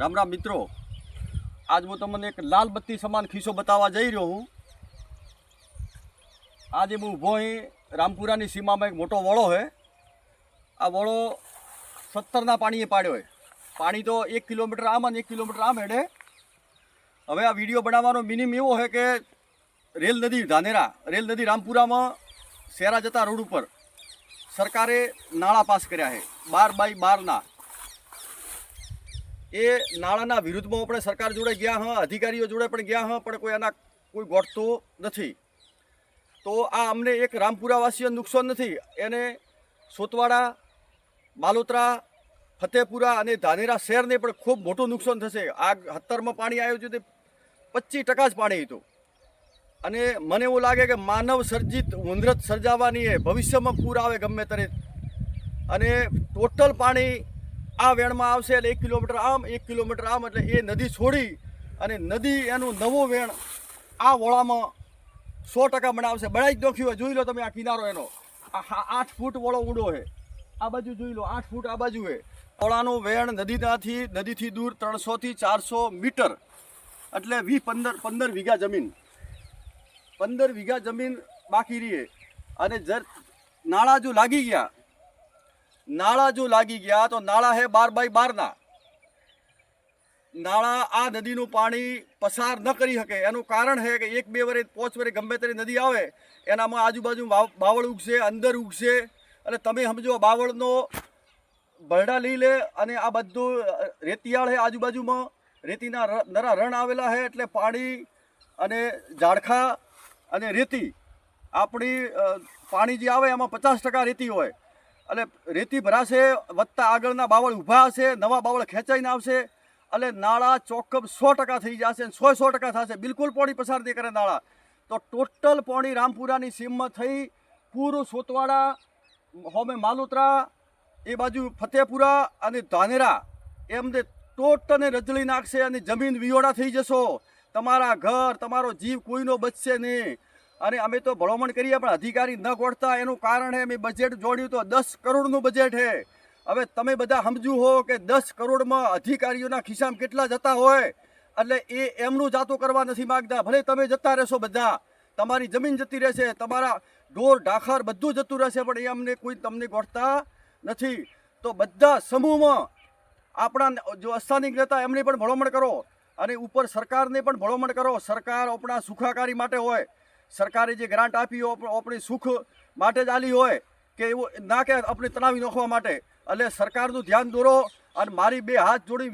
રામ રામ મિત્રો. આજ હું તમને એક લાલ બત્તી સમાન ખિસ્સો બતાવવા જઈ રહ્યો હું. આજે હું ઊભો રામપુરાની સીમામાં એક મોટો વળો છે આ વળો સત્તરના પાણીએ પાડ્યો હોય પાણી તો એક કિલોમીટર આમ અને એક કિલોમીટર આમ હેડે. હવે આ વીડિયો બનાવવાનો મિનિમ એવો છે કે રેલ નદી, ધાનેરા, રેલ નદી રામપુરામાં શેરા જતા રોડ ઉપર સરકારે નાળા પાસ કર્યા છે બાર બાય બારના એ નાણાંના વિરુદ્ધમાં આપણે સરકાર જોડે ગયા હા, અધિકારીઓ જોડે પણ ગયા હા, પણ કોઈ એના કોઈ ગોઠતો નથી. તો આ અમને એક રામપુરાવાસીઓ નુકસાન નથી. એને સોતવાડા માલોત્રા ફતેપુરા અને ધાનેરા શહેરને પણ ખૂબ મોટું નુકસાન થશે. આ હત્તરમાં પાણી આવ્યું છે તે પચીસ ટકા જ પાણી હતું. અને મને એવું લાગે કે માનવ સર્જિત ઉંદરત સર્જાવાની એ ભવિષ્યમાં પૂર આવે ગમે ત્યારે. અને ટોટલ પાણી આ વેણમાં આવશે એટલે એક કિલોમીટર આમ, એક કિલોમીટર આમ, એટલે એ નદી છોડી અને નદી એનું નવો વેણ આ વોળામાં સો ટકા બનાવશે. બનાવી જ નોખ્યું હોય, જોઈ લો તમે આ કિનારો એનો. આ આઠ ફૂટ વોળો ઊંડો છે. આ બાજુ જોઈ લો, આઠ ફૂટ આ બાજુ છે. વોળાનું વેણ નદીનાથી, નદીથી દૂર ત્રણસોથી ચારસો મીટર. એટલે વી પંદર પંદર વીઘા જમીન. પંદર વીઘા જમીન બાકી રહીએ અને જર, નાળા જો લાગી ગયા નાળા જો લાગી ગયા તો નાળા હે બાર બાય બારના. નાળા આ નદીનું પાણી પસાર ન કરી શકે. એનું કારણ છે કે એક બે વરે પોચ વરે ગમે તેની નદી આવે, એનામાં આજુબાજુ બાવળ ઉગશે, અંદર ઉગશે. અને તમે સમજો બાવળનો ભરડા લઈ લે અને આ બધું રેતિયાળ છે આજુબાજુમાં. રેતીના નરા રણ આવેલા છે એટલે પાણી અને ઝાડખા અને રેતી. આપણી પાણી જે આવે એમાં પચાસ રેતી હોય. એટલે રેતી ભરાશે, વધતા આગળના બાવળ ઊભા હશે, નવા બાવળ ખેંચાઈને આવશે એટલે નાળા ચોક્કસ સો ટકા થઈ જશે અને સો સો ટકા થશે. બિલકુલ પોણી પસાર નહીં કરે નાળા. તો ટોટલ પોણી રામપુરાની સીમમાં થઈ પૂરું, સોતવાડા, હોમે માલોત્રા, એ બાજુ ફતેપુરા અને ધાનેરા. એમને ટોટને રજળી નાખશે અને જમીન વિયોડા થઈ જશો. તમારા ઘર, તમારો જીવ કોઈનો બચશે નહીં. અને અમે તો ભલામણ કરીએ, પણ અધિકારી ન ગોઠતા. એનું કારણ છે, અમે બજેટ જોડ્યું તો દસ કરોડનું બજેટ હે હવે તમે બધા સમજ્યું હો કે દસ કરોડમાં અધિકારીઓના ખિસ્સામાં કેટલા જતા હોય? એટલે એ એમનું જાતું કરવા નથી માગતા. ભલે તમે જતા રહેશો બધા. તમારી જમીન જતી રહેશે, તમારા ઢોર, ઢાખર બધું જતું રહેશે, પણ એ અમને કોઈ તમને ગોઠતા નથી. તો બધા સમૂહમાં આપણા જો અસ્થાનિક નેતા, એમને પણ ભલામણ કરો. અને ઉપર સરકારને પણ ભલામણ કરો. સરકાર આપણા સુખાકારી માટે હોય. સરકારે જે ગ્રાન્ટ આપી હોય આપ- આપણી સુખ માટે જ આલી હોય કે એવું ના કે આપણે તણાવી નાખવા માટે. એટલે સરકારનું ધ્યાન દોરો અને મારી બે હાથ જોડી